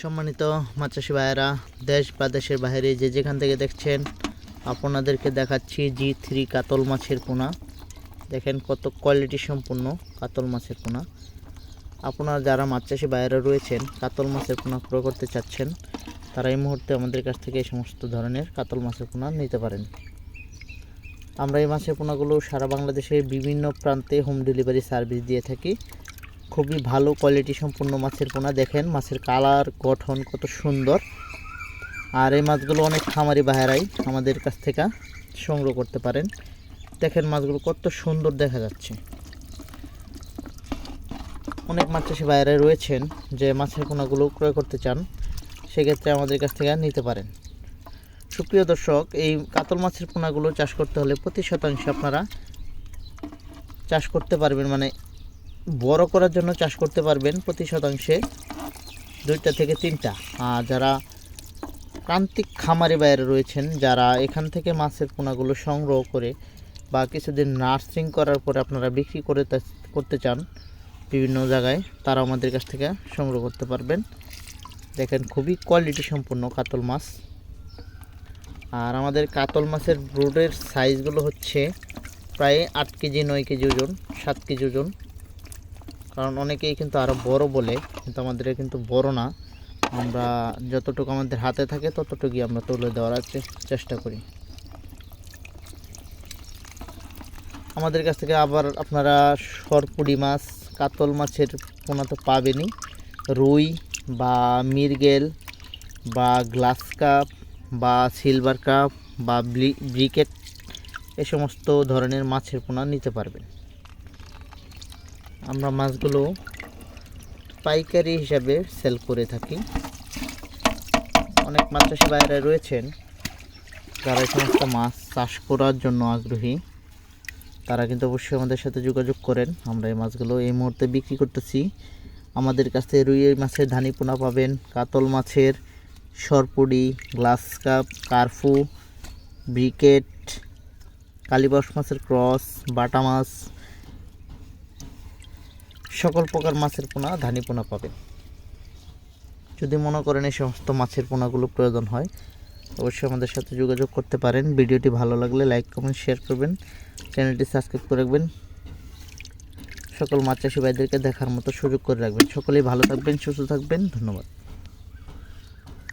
সম্মানিত মাছাশি ভাইয়েরা, দেশ বা দেশের বাইরে যে যেখান থেকে দেখছেন, আপনাদেরকে দেখাচ্ছি জি থ্রি কাতল মাছের পোনা। দেখেন কত কোয়ালিটি সম্পূর্ণ কাতল মাছের পোনা। আপনারা যারা মাছ চাষি বাইরে রয়েছেন, কাতল মাছের পোনা ক্রয় করতে চাচ্ছেন, তারা এই মুহূর্তে আমাদের কাছ থেকে এই সমস্ত ধরনের কাতল মাছের পোনা নিতে পারেন। আমরা এই মাছের পোনাগুলো সারা বাংলাদেশের বিভিন্ন প্রান্তে হোম ডেলিভারি সার্ভিস দিয়ে থাকি। খুবই ভালো কোয়ালিটি সম্পূর্ণ মাছের পোনা। দেখেন মাছের কালার গঠন কত সুন্দর। আর এই মাছগুলো অনেক খামারি বাহারাই আমাদের কাছ থেকে সংগ্রহ করতে পারেন। দেখেন মাছগুলো কত সুন্দর দেখা যাচ্ছে। অনেক মাছ চাষি বাইরে রয়েছেন যে মাছের পোনাগুলো ক্রয় করতে চান, সেক্ষেত্রে আমাদের কাছ থেকে নিতে পারেন। সুপ্রিয় দর্শক, এই কাতল মাছের পোনাগুলো চাষ করতে হলে প্রতি শতাংশে আপনারা চাষ করতে পারবেন মানে বড় করার জন্য চাষ করতে পারবেন প্রতি শতাংশে দুইটা থেকে তিনটা। আর যারা প্রান্তিক খামারি বাইরে রয়েছেন, যারা এখান থেকে মাছের পোনাগুলো সংগ্রহ করে বা কিছুদিন নার্সিং করার পরে আপনারা বিক্রি করে করতে চান বিভিন্ন জায়গায় তারা আমাদের কাছ থেকে সংগ্রহ করতে পারবেন। দেখেন খুবই কোয়ালিটি সম্পূর্ণ কাতল মাছ। আর আমাদের কাতল মাছের ব্রুডের সাইজগুলো হচ্ছে প্রায় আট কেজি, নয় কেজি ওজন, সাত কেজি ওজন। কারণ অনেকেই কিন্তু আরও বড় বলে, কিন্তু আমাদের কিন্তু বড় না। আমরা যতটুকু আমাদের হাতে থাকে, ততটুকুই আমরা তুলে দেওয়ার চেষ্টা করি। আমাদের কাছ থেকে আবার আপনারা সরপুরি মাছ, কাতল মাছের পোনা তো পাবেনই। রুই বা মিরগেল বা গ্লাস কাপ বা সিলভার কাপ বা ব্রিকেট, এ সমস্ত ধরনের মাছের পোনা নিতে পারবেন। আমরা মাছগুলো পাইকারি হিসাবে সেল করে থাকি। অনেক মাছ চাষি বাইরে রয়েছেন, যারা এই সমস্ত মাছ চাষ করার জন্য আগ্রহী। তারা কিন্তু অবশ্যই আমাদের সাথে যোগাযোগ করেন। আমরা এই মাছগুলো এই মুহূর্তে বিক্রি করতেছি। আমাদের কাছে রুই মাছের ধানি পোনা পাবেন, কাতল মাছের সরপুরি গ্লাস কাপ, কার্ফু, ব্রিকেট, কালীবাস মাছের ক্রস, বাটা মাছ সকল প্রকার মাছের পোনা ধানি পোনা পাবেন। যদি মনে করেন এই সমস্ত মাছের পোনাগুলো প্রয়োজন হয়, অবশ্যই আমাদের সাথে যোগাযোগ করতে পারেন। ভিডিওটি ভালো লাগলে লাইক, কমেন্ট, শেয়ার করবেন। চ্যানেলটি সাবস্ক্রাইব করে রাখবেন। সকল মাছ চাষি ভাইদেরকে দেখার মতো সুযোগ করে রাখবেন। সকলেই ভালো থাকবেন, সুস্থ থাকবেন। ধন্যবাদ।